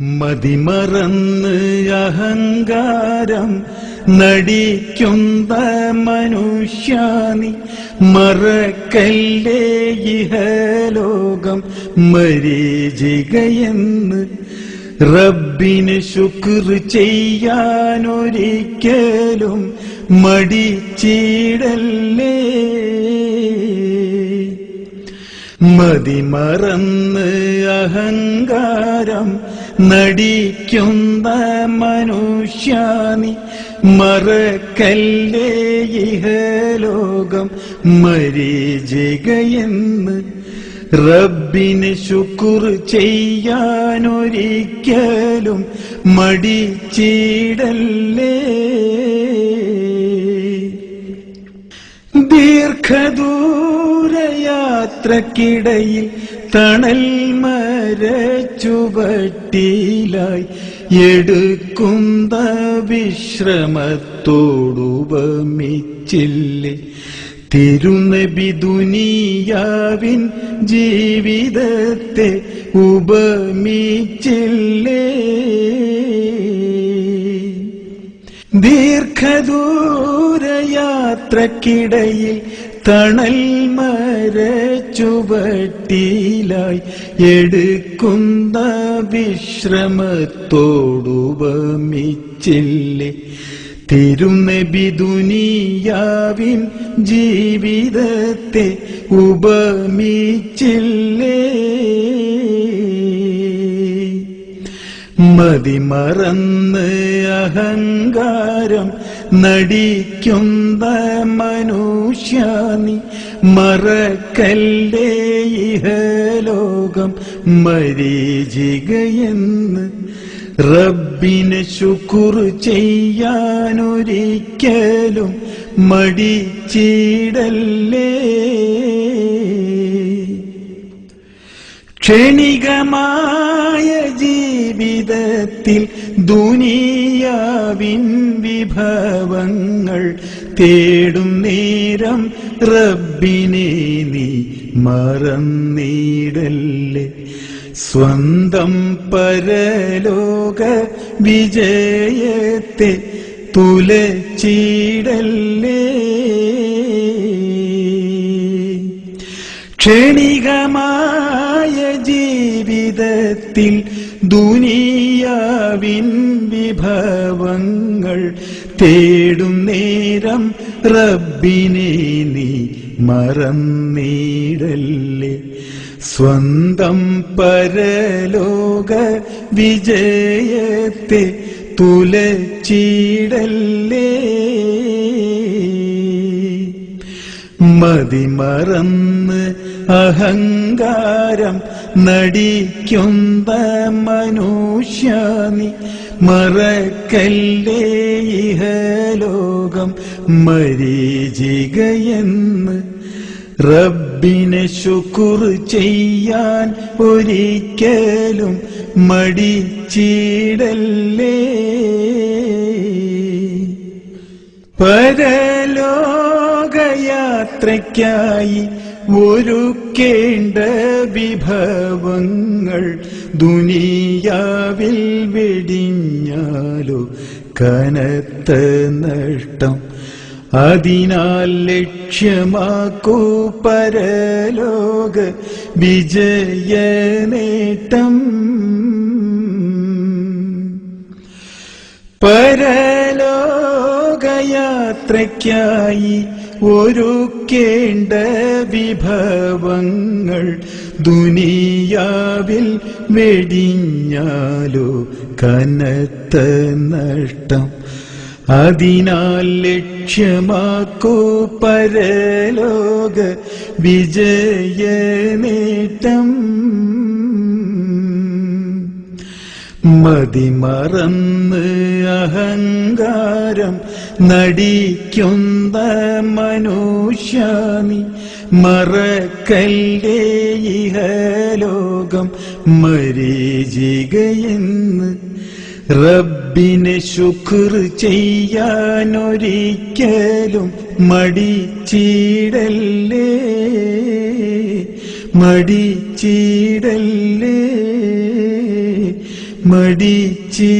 മതിമറന്ന് അഹങ്കാരം നടിക്കുന്ന മനുഷ്യാനി മറക്കല്ലേ ഇഹലോകം മരീചികയെന്ന് റബ്ബിന് ശുക്ർ ചെയ്യാനൊരിക്കലും മടിച്ചിടല്ലേ? മതിമറന്ന് അഹങ്കാരം നടിക്കുന്ന മനുഷ്യാനി മറക്കല്ലേ ഇഹലോകം മരീചികയെന്ന് റബ്ബിന് ശുക്ർ ചെയ്യാനൊരിക്കലും മടിച്ചിടല്ലേ? ദീർഘദൂരയാത്രക്കിടയിൽ തണൽ മരച്ചുവട്ടിലായി എടുക്കുന്ന വിശ്രമത്തോടുപമിച്ചില്ലേ തിരുനബി ദുനിയാവിൻ ജീവിതത്തെ ഉപമിച്ചില്ലേ. ദീർഘദൂരയാത്രക്കിടയിൽ തണൽ മരച്ചുവട്ടിലായി എടുക്കുന്ന വിശ്രമത്തോടുപമിച്ചില്ലേ തിരുനബി ദുനിയാവിൻ ജീവിതത്തെ ഉപമിച്ചില്ലേ? മതിമറന്ന് അഹങ്കാരം നടിക്കുന്ന മനുഷ്യാനി മറക്കല്ലേ ഇഹലോകം മരീചികയെന്ന്. റബ്ബിന് ശുക്ർ ചെയ്യാനൊരിക്കലും മടിച്ചിടല്ലേ. ക്ഷണികമായ ജീവിതത്തിൽ ദുനിയാവിൻ വിഭവങ്ങൾ തേടും നേരം റബ്ബിനെ നീ മറന്നിടല്ലേ? സ്വന്തം പരലോക വിജയത്തെ തുലച്ചിടല്ലേ? ക്ഷണികമായ ജീവിതത്തിൽ ദുനിയാവിൻ വിഭവങ്ങൾ തേടും നേരം റബ്ബിനെ നീ മറന്നിടല്ലേ. സ്വന്തം പരലോക വിജയത്തെ തുലച്ചിടല്ലേ. മതിമറന്ന് അഹങ്കാരം നടിക്കുന്ന മനുഷ്യാനി മറക്കല്ലേ ഇഹലോകം മരീചികയെന്ന് റബ്ബിനെ ശുക്കുർ ചെയ്യാൻ ഒരിക്കലും മടിച്ചിടല്ലേ. പരലോകയാത്രയ്ക്കായി ഒരുക്കേണ്ട വിഭവങ്ങൾ ദുനിയാവിൽ വെടിഞ്ഞാലോ കനത്ത നഷ്ടം. അതിനാൽ ലക്ഷ്യമാക്കൂ പരലോക വിജയ നേട്ടം. പരലോകയാത്രയ്ക്കായി ഒരുക്കേണ്ട വിഭവങ്ങൾ ദുനിയാവിൽ വെടിഞ്ഞാലോ കനത്ത നഷ്ടം. അതിനാൽ ലക്ഷ്യമാക്കൂ പരലോക വിജയ നേട്ടം. മതിമറന്ന് അഹങ്കാരം നടിക്കുന്ന മനുഷ്യാനി മറക്കല്ലേ ഇഹലോകം മരീചികയെന്ന് റബ്ബിന് ശുക്ർ ചെയ്യാനൊരിക്കലും മടിച്ചീടല്ലേ മടിച്ചിടല്ലേ. മടിച്ചിടല്ലേ